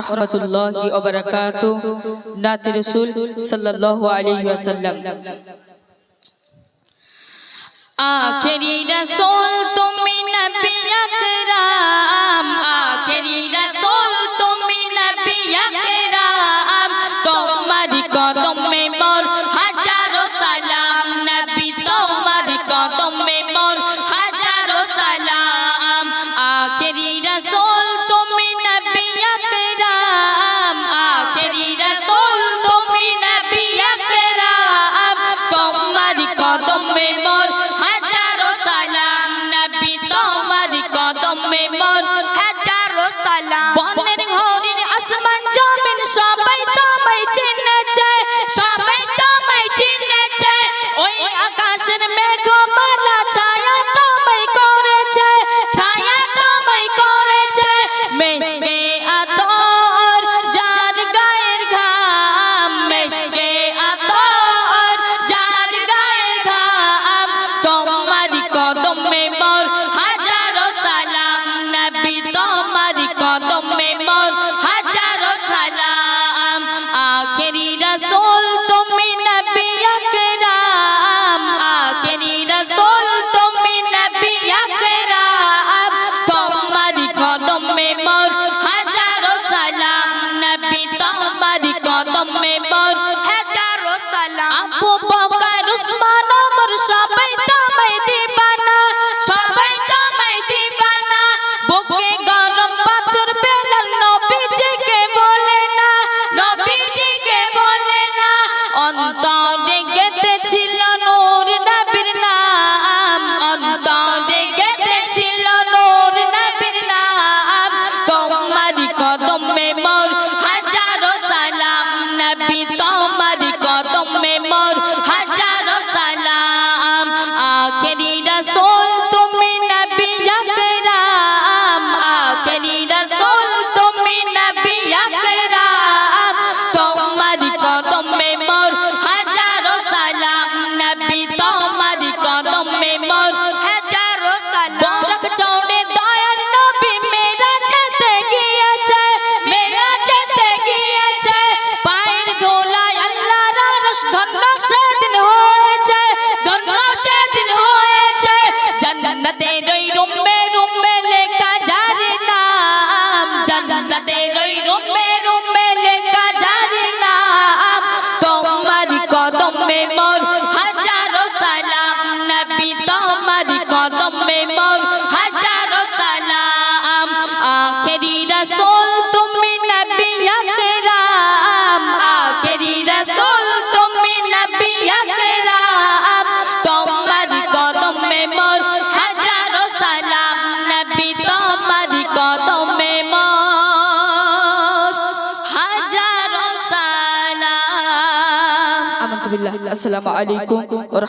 রহমতুল্লাহি ওবরাকাতু। নাতি রাসূল সাল্লাল্লাহু আলাইহি ওয়াসাল্লাম। আখেরি রাসূল তুমি নবী আকরাম। আসমান জমিন সবাই Ampun. So. ಅಲ್ಲದೆ বিল্লাহ আসসালামু আলাইকুম ওয়া